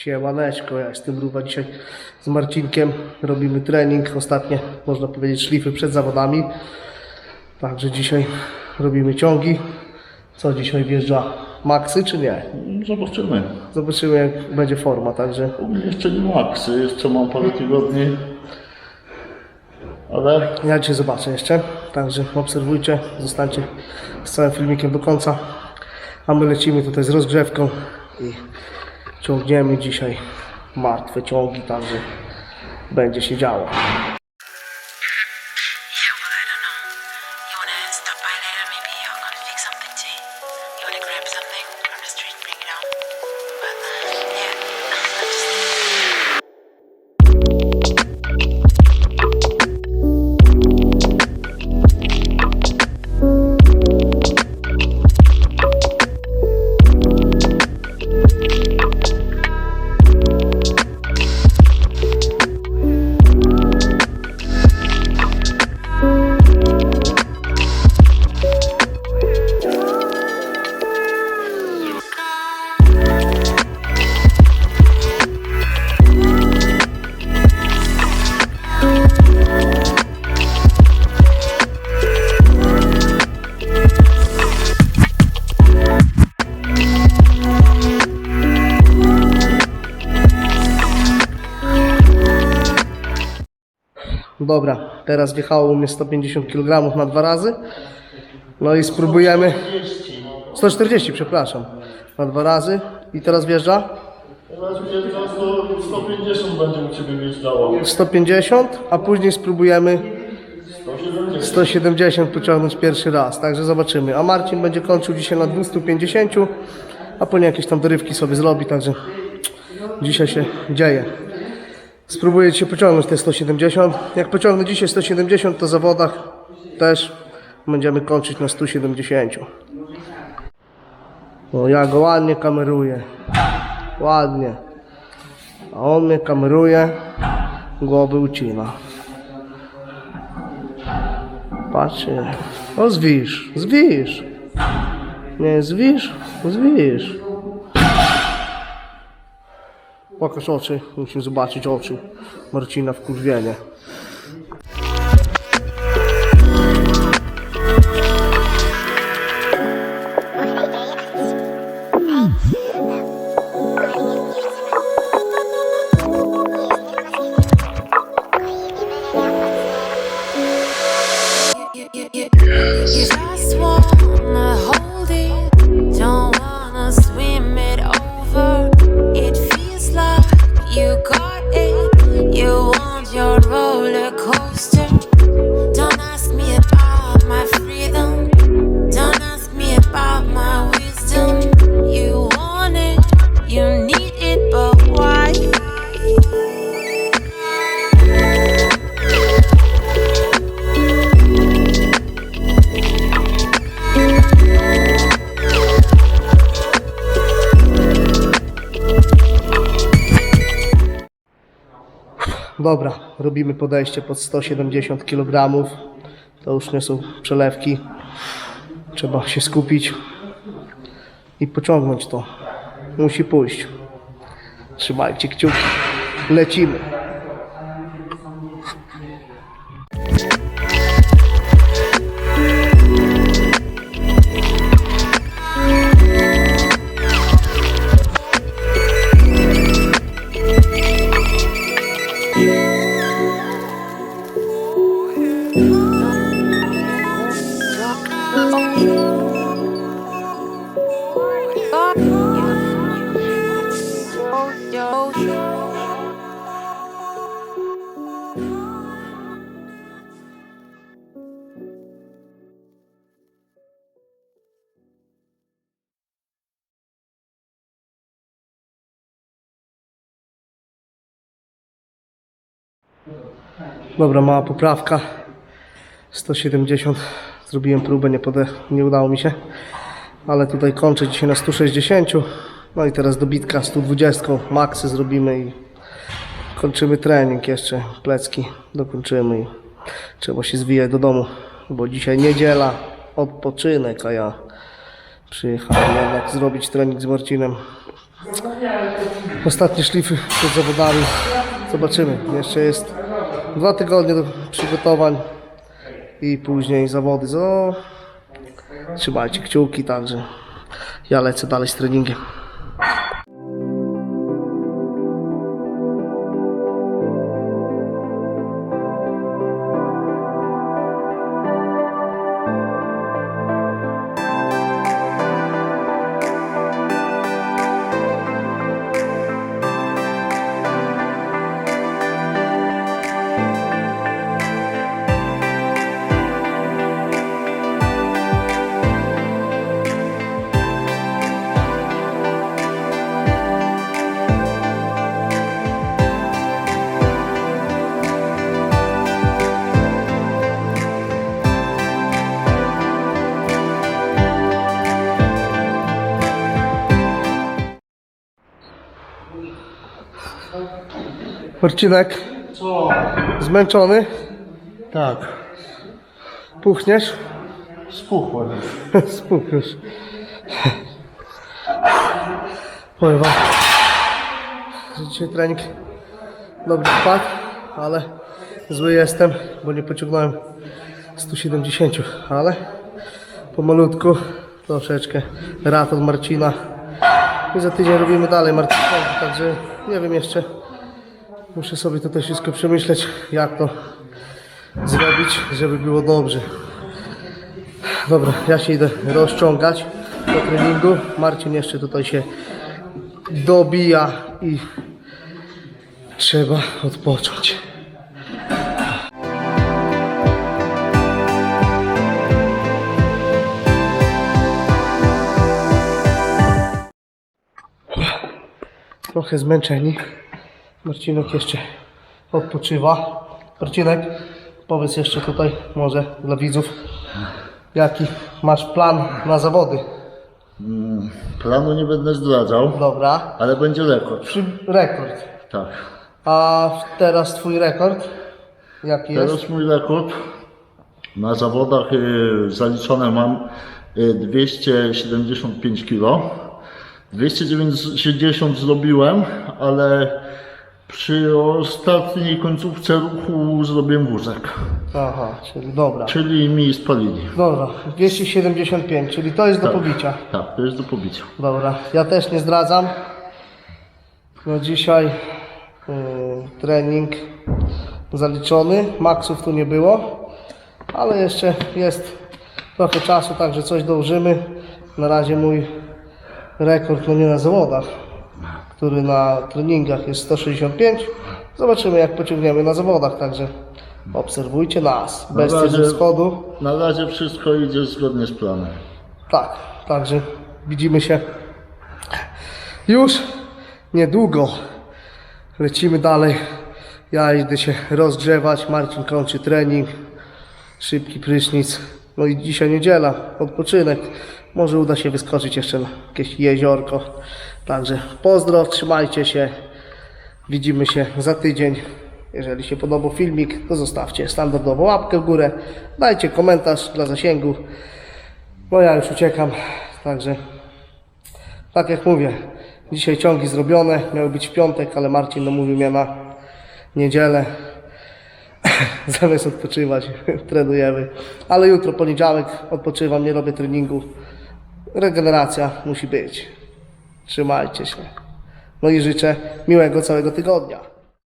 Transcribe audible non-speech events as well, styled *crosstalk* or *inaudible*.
Siemaneczko, ja jestem Ruwa. Dzisiaj z Marcinkiem robimy trening. Ostatnie, można powiedzieć, szlify przed zawodami. Także dzisiaj robimy ciągi. Co dzisiaj wjeżdża? Maksy czy nie? Zobaczymy. Zobaczymy jak będzie forma, także jeszcze nie maksy, jeszcze mam parę tygodni. Ale ja dzisiaj zobaczę jeszcze. Także obserwujcie, zostańcie z całym filmikiem do końca. A my lecimy tutaj z rozgrzewką i ciągniemy dzisiaj martwe ciągi, także będzie się działo. Dobra, teraz wjechało u mnie 150 kg na dwa razy. No i spróbujemy. 140, przepraszam. Na dwa razy. I teraz wjeżdża teraz wjeżdża 100, 150 będzie u Ciebie wjeżdżało. 150, a później spróbujemy 170. 170 pociągnąć pierwszy raz. Także zobaczymy. A Marcin będzie kończył dzisiaj na 250, a później jakieś tam dorywki sobie zrobi. Także dzisiaj się dzieje. Spróbuję dzisiaj pociągnąć te 170. Jak pociągnę dzisiaj 170, to w zawodach też będziemy kończyć na 170. No ja go ładnie kameruję. Ładnie. A on mnie kameruje, głowy ucina. Patrzcie. O, zwisz, zwisz. Nie, zwisz, zwisz. Pokaż oczy, musimy zobaczyć oczy Marcina w Cold. Dobra, robimy podejście pod 170 kg. To już nie są przelewki. Trzeba się skupić i pociągnąć to. Musi pójść. Trzymajcie kciuki. Lecimy. Dobra, mała poprawka. 170. Zrobiłem próbę, nie, pode... nie udało mi się. Ale tutaj kończę dzisiaj na 160. No i teraz dobitka 120. Maksy zrobimy i kończymy trening jeszcze. Plecki dokończymy i trzeba się zwijać do domu, bo dzisiaj niedziela, odpoczynek, a ja przyjechałem jednak zrobić trening z Marcinem. Ostatnie szlify przed zawodami. Zobaczymy. Jeszcze jest dwa tygodnie do przygotowań i później zawody. So, trzymajcie kciuki, także ja lecę dalej z treningiem. Marcinek, zmęczony? Tak. Puchniesz? Spuchłem. *laughs* Spuchniesz. Powiem wam, że dzisiaj trening dobrze wpadł, ale zły jestem, bo nie pociągnąłem 170, ale pomalutku, troszeczkę rad od Marcina i za tydzień robimy dalej Marcinowi, także nie wiem jeszcze, muszę sobie to też wszystko przemyśleć, jak to zrobić, żeby było dobrze. Dobra, ja się idę rozciągać do treningu. Marcin jeszcze tutaj się dobija i trzeba odpocząć. Trochę zmęczeni. Marcinek jeszcze odpoczywa. Marcinek, powiedz jeszcze tutaj może dla widzów, jaki masz plan na zawody. Planu nie będę zdradzał, Dobra. ale będzie rekord. Przy rekord. Tak. A teraz twój rekord? Jaki jest? Teraz mój rekord na zawodach y, zaliczone mam y, 275 kg. 290 zrobiłem, ale przy ostatniej końcówce ruchu zrobiłem wózek. Aha, czyli dobra. Czyli mi spalili. Dobra, 275, czyli to jest do pobicia. Tak, to jest do pobicia. Dobra, ja też nie zdradzam. No dzisiaj y, trening zaliczony, maksów tu nie było, ale jeszcze jest trochę czasu, także coś dążymy. Na razie mój rekord, no nie na zawodach, który na treningach jest 165. Zobaczymy jak pociągniemy na zawodach, także obserwujcie nas. Bez razie- tyłu wschodu. Na razie wszystko idzie zgodnie z planem. Tak, także widzimy się już niedługo. Lecimy dalej. Ja idę się rozgrzewać. Marcin kończy trening. Szybki prysznic. No i dzisiaj niedziela, odpoczynek. Może uda się wyskoczyć jeszcze na jakieś jeziorko. Także pozdro, trzymajcie się. Widzimy się za tydzień. Jeżeli się podobał filmik, to zostawcie standardową łapkę w górę. Dajcie komentarz dla zasięgu. No ja już uciekam, także tak jak mówię, dzisiaj ciągi zrobione, miały być w piątek, ale Marcin namówił mnie na niedzielę. *laughs* Zamiast odpoczywać, *laughs* trenujemy. Ale jutro poniedziałek odpoczywam, nie robię treningu. Regeneracja musi być. Trzymajcie się. No i życzę miłego całego tygodnia.